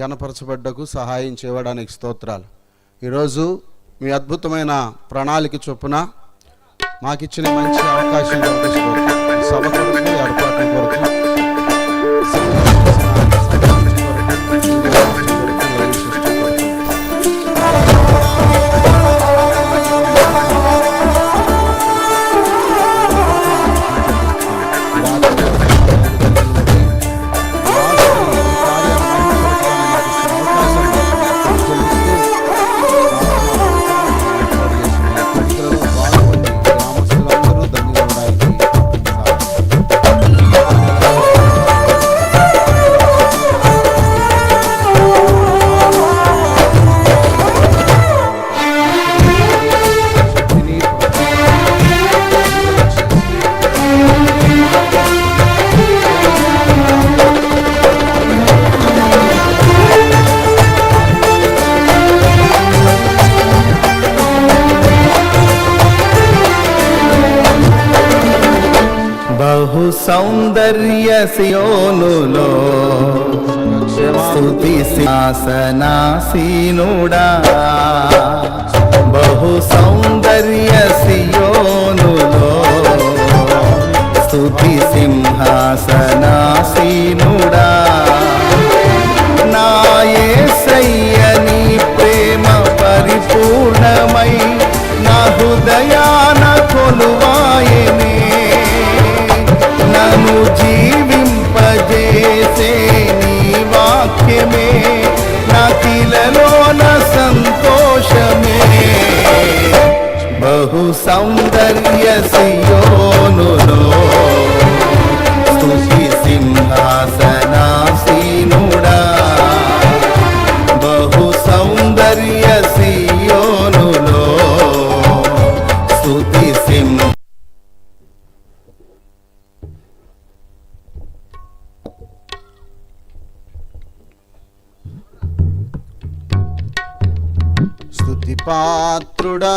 గణపరచబడ్డకు సహాయం చేయడానికి స్తోత్రాలు. ఈరోజు మీ అద్భుతమైన ప్రణాళిక చొప్పున మాకిచ్చిన మంచి అవకాశం సభ కొరకు ఏర్పాట్ల కొరకు సౌందర్య సియోనులో స్తుతి శాసనాసీనుడా బహు సౌందర్య సియోనులో స్తుతి సింహాసనాసీనుడా. సియోనులో స్తుతి సింహాసనాసీనుడా. బహు సౌందర్య సియోనులో. స్తుతి సింహ స్తుతి పాత్రుడా.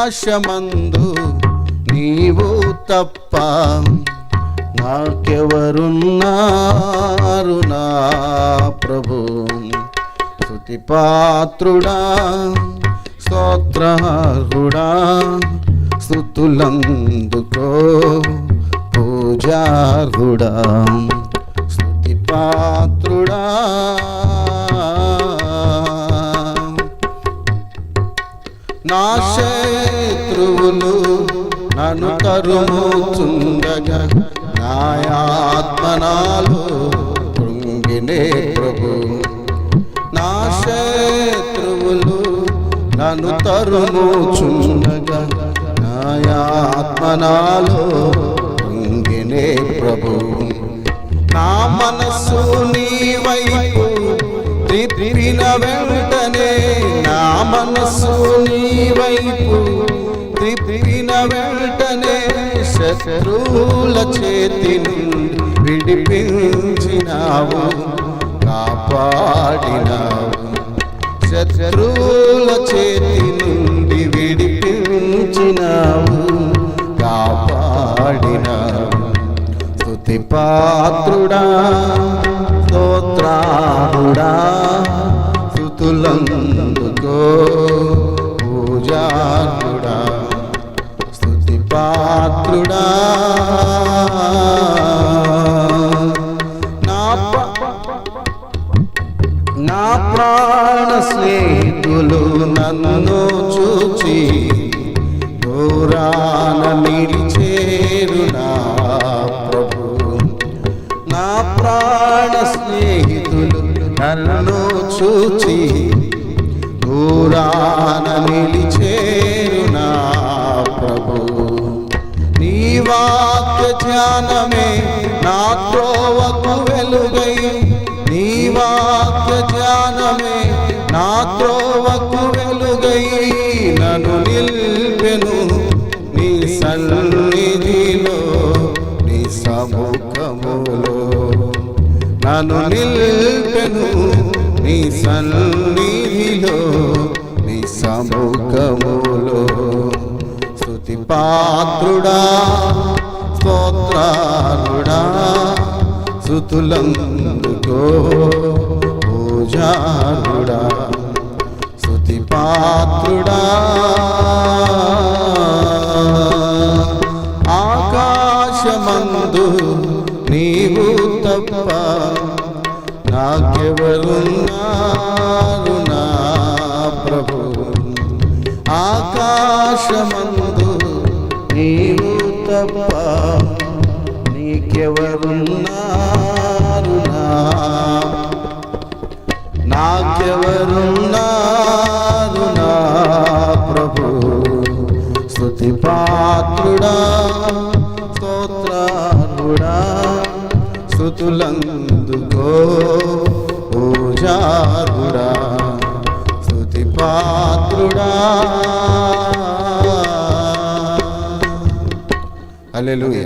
ఆకాశమందు నీవు తప్ప నాకెవరున్నారు నా ప్రభు? స్తుతి పాత్రుడా స్తోత్రార్హుడా స్థుతులందుకో పూజార్హుడా. స్తుతి నా శత్రువులు నన్ను తరుముచుండగా నాయాత్మనాలు కృంగినే ప్రభు. నా శత్రువులు నన్ను తరుముచుండగా నాయాత్మనాలు కృంగినే ప్రభు. నా మనసు నీ వైపు త్రిప్పిన వెంటనే నా మనసు నీ వైపు. త్రిప్పిన వెంటనే శత్రువుల చేతి విడిపించినావు కాపాడినావు. శత్రువుల చేతి నుండి విడిపించినావు కాపాడినావు. స్తుతి పాత్రుడా స్తోత్రారుడా స్థుతులందుకో చూచి దూరాన నిలిచేరు నా ప్రభు. నీ వాక్య ధ్యానమే నా త్రోవకు వెలుగై. నీ వాక్య ధ్యానమే నా త్రోవకు వెలుగై. నను నిల్పెను నీ సన్నిధిలో నీ సముఖములో. నన్ను నిల్ నీ సన్నిధిలో నీ సముఖములో. స్థుతి పాత్రుడా స్తోత్రాలుడా స్తుతులందుకో పూజారుడా స్థుతి పాత్రుడా. నీవు తప్ప నీకెవరున్నారు నాకెవరున్నారు నా ప్రభు? స్థుతి పాత్రుడా స్తోత్రాలుడా స్థుతులందుకో పూజారుడా స్థుతి పాత్రుడా అల్లెలుయ